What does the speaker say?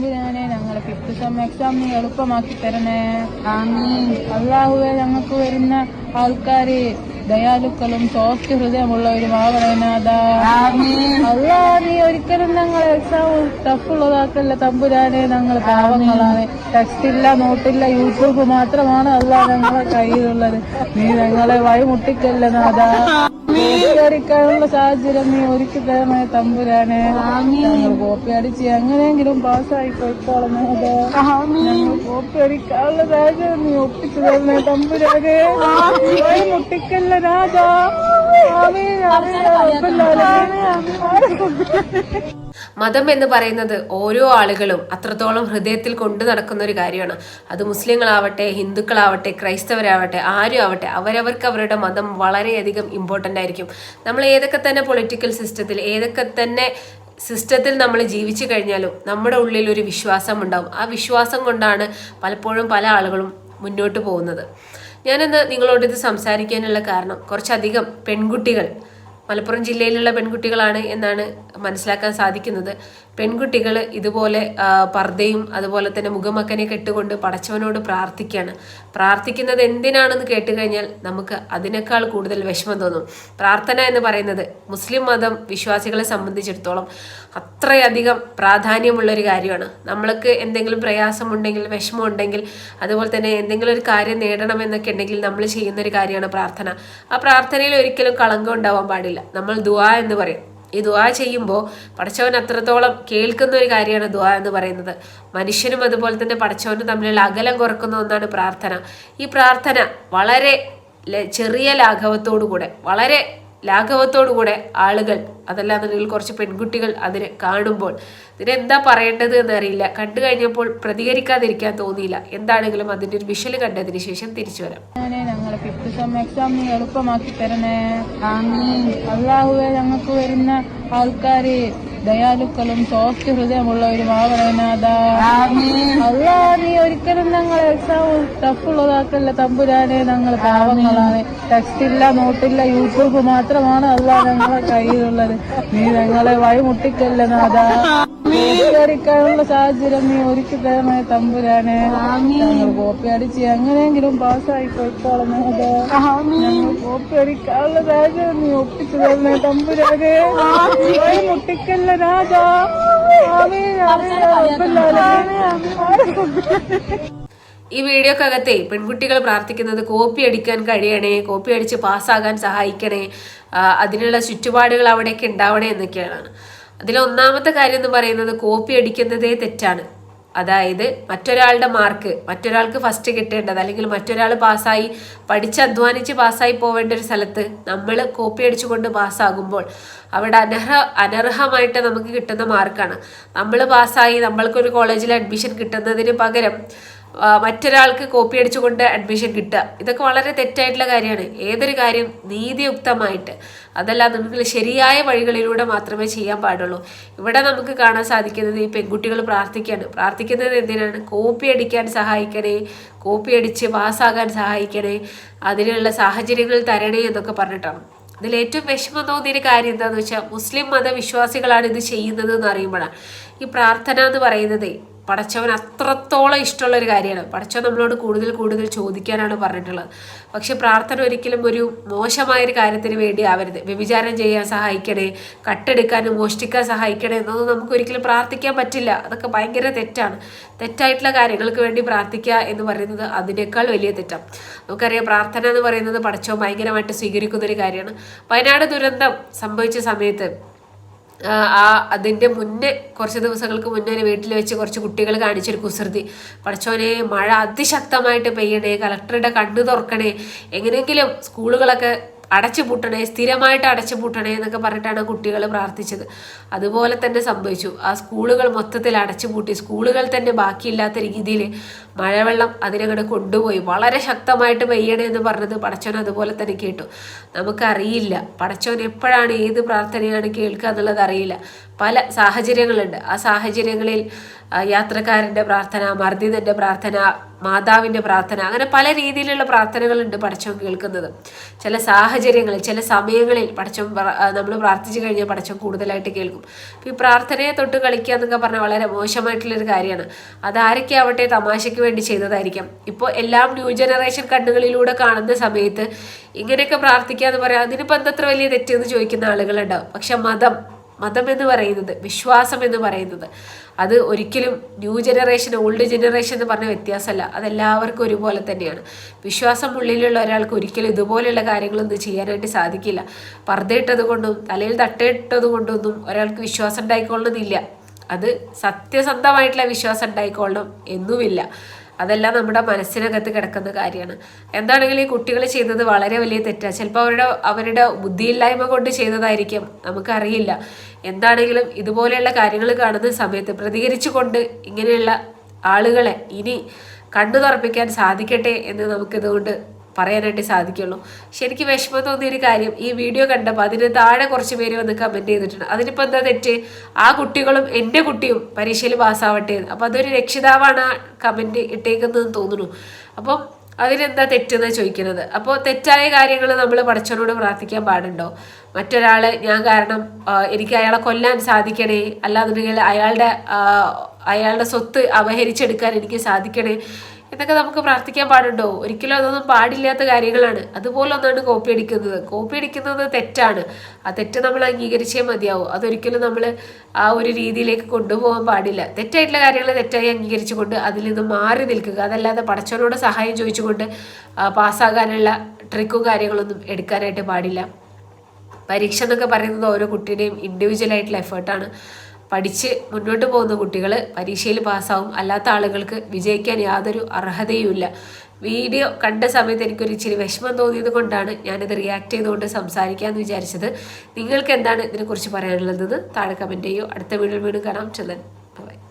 തമ്പുരാനെ ഞങ്ങളെ fifth sem exam നീ എളുപ്പമാക്കി തരണേ? അള്ളാഹുവെ ഞങ്ങൾക്ക് വരുന്ന ആൾക്കാര് ദയാലുക്കളും സോഫ്റ്റ് ഹൃദയമുള്ളവരും ആവണേനാഥ അല്ലാ നീ ഒരിക്കലും ഞങ്ങളെ എക്സാം ടഫുള്ളതാക്കല്ല തമ്പുരാനെ ഞങ്ങൾ പാവങ്ങളാണ്. ടെക്സ്റ്റ് ഇല്ല നോട്ടില്ല യൂട്യൂബ് മാത്രമാണ് അല്ല ഞങ്ങളെ കയ്യിലുള്ളത്. നീ ഞങ്ങളെ വഴിമുട്ടിക്കല്ല നാഥ കോപ്പിയടിക്കാനുള്ള സാഹചര്യം നീ ഒരുക്കി തരണേ തമ്പുരാനെ. ഞങ്ങൾ കോപ്പി അടിച്ച് എങ്ങനെയെങ്കിലും പാസ്സായി കോപ്പി അടിക്കാനുള്ള സാഹചര്യം നീ ഒപ്പിച്ചു തരണേ തമ്പുരാനെ. മുട്ടിക്കല്ല രാജാ. മതം എന്ന് പറയുന്നത് ഓരോ ആളുകളും അത്രത്തോളം ഹൃദയത്തിൽ കൊണ്ടു നടക്കുന്ന ഒരു കാര്യമാണ്. അത് മുസ്ലിങ്ങളാവട്ടെ ഹിന്ദുക്കളാവട്ടെ ക്രൈസ്തവരാവട്ടെ ആരും ആവട്ടെ അവരവർക്ക് അവരുടെ മതം വളരെയധികം ഇമ്പോർട്ടന്റ് ആയിരിക്കും. നമ്മൾ ഏതൊക്കെ തന്നെ പൊളിറ്റിക്കൽ സിസ്റ്റത്തിൽ ഏതൊക്കെ തന്നെ സിസ്റ്റത്തിൽ നമ്മൾ ജീവിച്ചു കഴിഞ്ഞാലും നമ്മുടെ ഉള്ളിൽ ഒരു വിശ്വാസം ഉണ്ടാവും. ആ വിശ്വാസം കൊണ്ടാണ് പലപ്പോഴും പല ആളുകളും മുന്നോട്ട് പോകുന്നത്. ഞാനിന്ന് നിങ്ങളോട് ഇത് സംസാരിക്കാനുള്ള കാരണം കുറച്ചധികം പെൺകുട്ടികൾ മലപ്പുറം ജില്ലയിലുള്ള പെൺകുട്ടികളാണ് എന്നാണ് മനസ്സിലാക്കാൻ സാധിക്കുന്നത്. പെൺകുട്ടികൾ ഇതുപോലെ പർദ്ദയും അതുപോലെ തന്നെ മുഖമക്കനെ കെട്ടുകൊണ്ട് പടച്ചവനോട് പ്രാർത്ഥിക്കുകയാണ് പ്രാർത്ഥിക്കുന്നത് എന്തിനാണെന്ന് കേട്ട് കഴിഞ്ഞാൽ നമുക്ക് അതിനേക്കാൾ കൂടുതൽ വിഷമം തോന്നും. പ്രാർത്ഥന എന്ന് പറയുന്നത് മുസ്ലിം മതം വിശ്വാസികളെ സംബന്ധിച്ചിടത്തോളം അത്രയധികം പ്രാധാന്യമുള്ള ഒരു കാര്യമാണ്. നമ്മൾക്ക് എന്തെങ്കിലും പ്രയാസമുണ്ടെങ്കിൽ വിഷമമുണ്ടെങ്കിൽ അതുപോലെ തന്നെ എന്തെങ്കിലും ഒരു കാര്യം നേടണമെന്നൊക്കെ ഉണ്ടെങ്കിൽ നമ്മൾ ചെയ്യുന്ന ഒരു കാര്യമാണ് പ്രാർത്ഥന. ആ പ്രാർത്ഥനയിൽ ഒരിക്കലും കളങ്കം ഉണ്ടാവാൻ പാടില്ല. നമ്മൾ ദുവാ എന്ന് പറയും. ഈ ദുവാ ചെയ്യുമ്പോൾ പടച്ചവൻ അത്രത്തോളം കേൾക്കുന്ന ഒരു കാര്യമാണ് ദുവാ എന്ന് പറയുന്നത്. മനുഷ്യനും അതുപോലെ തന്നെ പടച്ചവനും തമ്മിലുള്ള അകലം കുറക്കുന്ന ഒന്നാണ് പ്രാർത്ഥന. ഈ പ്രാർത്ഥന വളരെ ചെറിയ ലാഘവത്തോടു കൂടെ വളരെ ലാഘവത്തോടുകൂടെ ആളുകൾ അതല്ലാന്നുണ്ടെങ്കിൽ കുറച്ച് പെൺകുട്ടികൾ അതിന് കാണുമ്പോൾ ഇതിനെന്താ പറയേണ്ടത് എന്നറിയില്ല. കണ്ടു കഴിഞ്ഞപ്പോൾ പ്രതികരിക്കാതിരിക്കാൻ തോന്നിയില്ല. എന്താണെങ്കിലും അതിന്റെ ഒരു വിഷൽ കണ്ടതിന് ശേഷം തിരിച്ചു വരാം. ഞങ്ങളെ ഫിഫ്ത് സെം എക്സാം എളുപ്പമാക്കി തരണേ. അള്ളാഹുവെ ഞങ്ങൾക്ക് വരുന്ന ആൾക്കാര് ദയാലുക്കളും സോഫ്റ്റ് ഹൃദയമുള്ളവരും ആവണേനാഥ. അല്ലാ നീ ഒരിക്കലും ഞങ്ങളെ എക്സാം ടഫുള്ളതാക്കല്ല തമ്പുരാനെ ഞങ്ങൾ പാവങ്ങളാണ്. ടെക്സ്റ്റ് ഇല്ല നോട്ടില്ല യൂട്യൂബ് മാത്രമാണ് അല്ല ഞങ്ങളെ കയ്യിലുള്ളത്. നീ ഞങ്ങളെ വഴിമുട്ടിക്കല്ല നാഥ. കോപ്പിയടിക്കാനുള്ള സാഹചര്യം നീ ഒരുക്കി തരണേ തമ്പുരാനെ. കോപ്പി അടിച്ച് എങ്ങനെയെങ്കിലും പാസ്സായി പോയിക്കോളാം ഞങ്ങൾ കോപ്പി അടിക്കാനുള്ള സാഹചര്യം നീ ഒപ്പിച്ചു തരണേ തമ്പുരാനെ. മുട്ടിക്കല്ല രാജാ. ഈ വീഡിയോക്കകത്തെ പെൺകുട്ടികൾ പ്രാർത്ഥിക്കുന്നത് കോപ്പി അടിക്കാൻ കഴിയണേ കോപ്പി അടിച്ച് പാസ്സാകാൻ സഹായിക്കണേ അതിനുള്ള ചുറ്റുപാടുകൾ അവിടെയൊക്കെ ഉണ്ടാവണേ എന്നൊക്കെയാണ്. അതിൽ ഒന്നാമത്തെ കാര്യം എന്ന് പറയുന്നത് കോപ്പി അടിക്കുന്നതേ തെറ്റാണ്. അതായത് മറ്റൊരാളുടെ മാർക്ക് മറ്റൊരാൾക്ക് ഫസ്റ്റ് കിട്ടേണ്ടത് അല്ലെങ്കിൽ മറ്റൊരാൾ പാസ്സായി പഠിച്ച് അധ്വാനിച്ച് പാസ്സായി പോവേണ്ട ഒരു സ്ഥലത്ത് നമ്മൾ കോപ്പി അടിച്ചുകൊണ്ട് പാസ്സാകുമ്പോൾ അവിടെ അനർഹ അനർഹമായിട്ട് നമുക്ക് കിട്ടുന്ന മാർക്കാണ് നമ്മൾ പാസ്സായി നമ്മൾക്കൊരു കോളേജിൽ അഡ്മിഷൻ കിട്ടുന്നതിന് പകരം മറ്റൊരാൾക്ക് കോപ്പി അടിച്ചുകൊണ്ട് അഡ്മിഷൻ കിട്ടുക. ഇതൊക്കെ വളരെ തെറ്റായിട്ടുള്ള കാര്യമാണ്. ഏതൊരു കാര്യം നീതിയുക്തമായിട്ട് അതല്ല നമുക്ക് ശരിയായ വഴികളിലൂടെ മാത്രമേ ചെയ്യാൻ പാടുള്ളൂ. ഇവിടെ നമുക്ക് കാണാൻ സാധിക്കുന്നത് ഈ പെൺകുട്ടികൾ പ്രാർത്ഥിക്കുകയാണ്. പ്രാർത്ഥിക്കുന്നത് എന്തിനാണ്? കോപ്പി അടിക്കാൻ സഹായിക്കണേ കോപ്പി അടിച്ച് പാസ്സാകാൻ സഹായിക്കണേ അതിനുള്ള സാഹചര്യങ്ങൾ തരണേ എന്നൊക്കെ പറഞ്ഞിട്ടാണ്. ഇതിൽ ഏറ്റവും വിഷമം തോന്നിയൊരു കാര്യം എന്താണെന്ന് വെച്ചാൽ മുസ്ലിം മതവിശ്വാസികളാണ് ഇത് ചെയ്യുന്നത് എന്ന് അറിയുമ്പോഴാണ് ഈ പ്രാർത്ഥന എന്ന് പറയുന്നത് പടച്ചവൻ അത്രത്തോളം ഇഷ്ടമുള്ള ഒരു കാര്യമാണ്. പടച്ചവൻ നമ്മളോട് കൂടുതൽ കൂടുതൽ ചോദിക്കാനാണ് പറഞ്ഞിട്ടുള്ളത്. പക്ഷെ പ്രാർത്ഥന ഒരിക്കലും ഒരു മോശമായ ഒരു കാര്യത്തിന് വേണ്ടി ആവരുത്. വ്യഭിചാരം ചെയ്യാൻ സഹായിക്കണേ കട്ടെടുക്കാനും മോഷ്ടിക്കാൻ സഹായിക്കണേ എന്നൊന്നും നമുക്ക് ഒരിക്കലും പ്രാർത്ഥിക്കാൻ പറ്റില്ല. അതൊക്കെ ഭയങ്കര തെറ്റാണ്. തെറ്റായിട്ടുള്ള കാര്യങ്ങൾക്ക് വേണ്ടി പ്രാർത്ഥിക്കുക എന്ന് പറയുന്നത് അതിനേക്കാൾ വലിയ തെറ്റാണ് നമുക്കറിയാം പ്രാർത്ഥന എന്ന് പറയുന്നത് പടച്ചവൻ ഭയങ്കരമായിട്ട് സ്വീകരിക്കുന്ന ഒരു കാര്യമാണ്. വയനാട് ദുരന്തം സംഭവിച്ച സമയത്ത് ആ അതിന്റെ മുന്നേ കുറച്ച് ദിവസങ്ങൾക്ക് മുന്നേ വീട്ടിൽ വെച്ച് കുറച്ച് കുട്ടികൾ കാണിച്ചൊരു കുസൃതി. പഠിച്ചോനെ മഴ അതിശക്തമായിട്ട് പെയ്യണേ കളക്ടറുടെ കണ്ണ് തുറക്കണേ എങ്ങനെയെങ്കിലും സ്കൂളുകളൊക്കെ അടച്ചു പൂട്ടണേ സ്ഥിരമായിട്ട് അടച്ചു പൂട്ടണേ എന്നൊക്കെ പറഞ്ഞിട്ടാണ് കുട്ടികൾ പ്രാർത്ഥിച്ചത്. അതുപോലെ തന്നെ സംഭവിച്ചു. ആ സ്കൂളുകൾ മൊത്തത്തിൽ അടച്ചു പൂട്ടി. സ്കൂളുകൾ തന്നെ ബാക്കിയില്ലാത്ത രീതിയിൽ മഴവെള്ളം അതിനങ്ങോട്ട് കൊണ്ടുപോയി. വളരെ ശക്തമായിട്ട് പെയ്യണേ എന്ന് പറഞ്ഞത് പടച്ചോൻ അതുപോലെ തന്നെ കേട്ടു. നമുക്കറിയില്ല. പടച്ചോൻ എപ്പോഴാണ് ഏത് പ്രാർത്ഥനയാണ് കേൾക്കുക എന്നുള്ളത് അറിയില്ല. പല സാഹചര്യങ്ങളുണ്ട്. ആ സാഹചര്യങ്ങളിൽ യാത്രക്കാരന്റെ പ്രാർത്ഥന മർദ്ദിതന്റെ പ്രാർത്ഥന മാതാവിന്റെ പ്രാർത്ഥന അങ്ങനെ പല രീതിയിലുള്ള പ്രാർത്ഥനകളുണ്ട് പടച്ചോൻ കേൾക്കുന്നത്. ചില സാഹചര്യങ്ങളിൽ ചില സമയങ്ങളിൽ പടച്ചോൻ നമ്മൾ പ്രാർത്ഥിച്ചു കഴിഞ്ഞാൽ പടച്ചോൻ കൂടുതലായിട്ട് കേൾക്കും. ഈ പ്രാർത്ഥനയെ തൊട്ട് കളിക്കുക എന്നൊക്കെ പറഞ്ഞാൽ വളരെ മോശമായിട്ടുള്ളൊരു കാര്യമാണ്. അതാരൊക്കെ ആവട്ടെ തമാശയ്ക്ക് വേണ്ടി ചെയ്തതായിരിക്കാം. ഇപ്പോൾ എല്ലാം ന്യൂ ജനറേഷൻ കണ്ണുകളിലൂടെ കാണുന്ന സമയത്ത് ഇങ്ങനെയൊക്കെ പ്രാർത്ഥിക്കുക എന്ന് പറയാം. അതിനിപ്പോൾ എന്തത്ര വലിയ തെറ്റെന്ന് ചോദിക്കുന്ന ആളുകളുണ്ടാവും. പക്ഷെ മതം മതം എന്ന് പറയുന്നത് വിശ്വാസം എന്ന് പറയുന്നത്. അത് ഒരിക്കലും ന്യൂ ജനറേഷൻ ഓൾഡ് ജനറേഷൻ എന്ന് പറഞ്ഞ വ്യത്യാസമല്ല. അതെല്ലാവർക്കും ഒരുപോലെ തന്നെയാണ്. വിശ്വാസം ഉള്ളിലുള്ള ഒരാൾക്ക് ഒരിക്കലും ഇതുപോലെയുള്ള കാര്യങ്ങളൊന്നും ചെയ്യാനായിട്ട് സാധിക്കില്ല. പർദ്ദയിട്ടത് കൊണ്ടും തലയിൽ തട്ടയിട്ടത് കൊണ്ടൊന്നും ഒരാൾക്ക് വിശ്വാസം ഉണ്ടായിക്കൊള്ളണമെന്നില്ല. അത് സത്യസന്ധമായിട്ടുള്ള വിശ്വാസം ഉണ്ടായിക്കൊള്ളണം എന്നുമില്ല. അതെല്ലാം നമ്മുടെ മനസ്സിനകത്ത് കിടക്കുന്ന കാര്യമാണ്. എന്താണെങ്കിലും ഈ കുട്ടികൾ ചെയ്തത് വളരെ വലിയ തെറ്റാണ് ചിലപ്പോൾ അവരുടെ അവരുടെ ബുദ്ധിയില്ലായ്മ കൊണ്ട് ചെയ്തതായിരിക്കും. നമുക്കറിയില്ല. എന്താണെങ്കിലും ഇതുപോലെയുള്ള കാര്യങ്ങൾ കാണുന്ന സമയത്ത് പ്രതികരിച്ചുകൊണ്ട് ഇങ്ങനെയുള്ള ആളുകളെ ഇനി കണ്ണു തുറപ്പിക്കാൻ സാധിക്കട്ടെ എന്ന് നമുക്കിതുകൊണ്ട് പറയാനായിട്ട് സാധിക്കുള്ളൂ. ശരിക്കും വിഷമം തോന്നിയ ഒരു കാര്യം ഈ വീഡിയോ കണ്ടപ്പോൾ അതിന് താഴെ കുറച്ച് പേര് വന്ന് കമന്റ് ചെയ്തിട്ടുണ്ട്. അതിനിപ്പോൾ എന്താ തെറ്റ്? ആ കുട്ടികളും എന്റെ കുട്ടിയും പരീക്ഷയിൽ പാസ്സാവട്ടെ അപ്പോൾ അതൊരു രക്ഷിതാവാണ് ആ കമന്റ് ഇട്ടേക്കുന്നതെന്ന് തോന്നുന്നു. അപ്പം അതിനെന്താ തെറ്റെന്ന് ചോദിക്കുന്നത്? അപ്പോൾ തെറ്റായ കാര്യങ്ങൾ നമ്മൾ പടച്ചവനോട് പ്രാർത്ഥിക്കാൻ പാടുണ്ടോ? മറ്റൊരാൾ ഞാൻ കാരണം എനിക്ക് അയാളെ കൊല്ലാൻ സാധിക്കണേ അല്ലാന്നുണ്ടെങ്കിൽ അയാളുടെ അയാളുടെ സ്വത്ത് അപഹരിച്ചെടുക്കാൻ എനിക്ക് സാധിക്കണേ എന്നൊക്കെ നമുക്ക് പ്രാർത്ഥിക്കാൻ പാടുണ്ടോ? ഒരിക്കലും അതൊന്നും പാടില്ലാത്ത കാര്യങ്ങളാണ്. അതുപോലെ ഒന്നാണ് കോപ്പി അടിക്കുന്നത്. കോപ്പി അടിക്കുന്നത് തെറ്റാണ്. ആ തെറ്റ് നമ്മൾ അംഗീകരിച്ചേ മതിയാവും. അതൊരിക്കലും നമ്മൾ ആ ഒരു രീതിയിലേക്ക് കൊണ്ടുപോകാൻ പാടില്ല. തെറ്റായിട്ടുള്ള കാര്യങ്ങൾ തെറ്റായി അംഗീകരിച്ചുകൊണ്ട് അതിൽ നിന്ന് മാറി നിൽക്കുക. അതല്ലാതെ പടച്ചവനോട് സഹായം ചോദിച്ചുകൊണ്ട് പാസ്സാകാനുള്ള ട്രിക്കും കാര്യങ്ങളൊന്നും എടുക്കാനായിട്ട് പാടില്ല. പരീക്ഷ എന്നൊക്കെ പറയുന്നത് ഓരോ കുട്ടിയുടെയും ഇൻഡിവിജ്വൽ ആയിട്ടുള്ള എഫേർട്ടാണ് പഠിച്ച് മുന്നോട്ട് പോകുന്ന കുട്ടികൾ പരീക്ഷയിൽ പാസ്സാവും. അല്ലാത്ത ആളുകൾക്ക് വിജയിക്കാൻ യാതൊരു അർഹതയുമില്ല. വീഡിയോ കണ്ട സമയത്ത് എനിക്കൊരു ഇച്ചിരി വിഷമം തോന്നിയത് കൊണ്ടാണ് ഞാനിത് റിയാക്ട് ചെയ്തുകൊണ്ട് സംസാരിക്കാമെന്ന് വിചാരിച്ചത്. നിങ്ങൾക്ക് എന്താണ് ഇതിനെക്കുറിച്ച് പറയാനുള്ളതെന്ന് താഴെ കമന്റ് ചെയ്യൂ. അടുത്ത വീഡിയോ വീണ്ടും കാണാം. ചെല്ലൻ ബൈ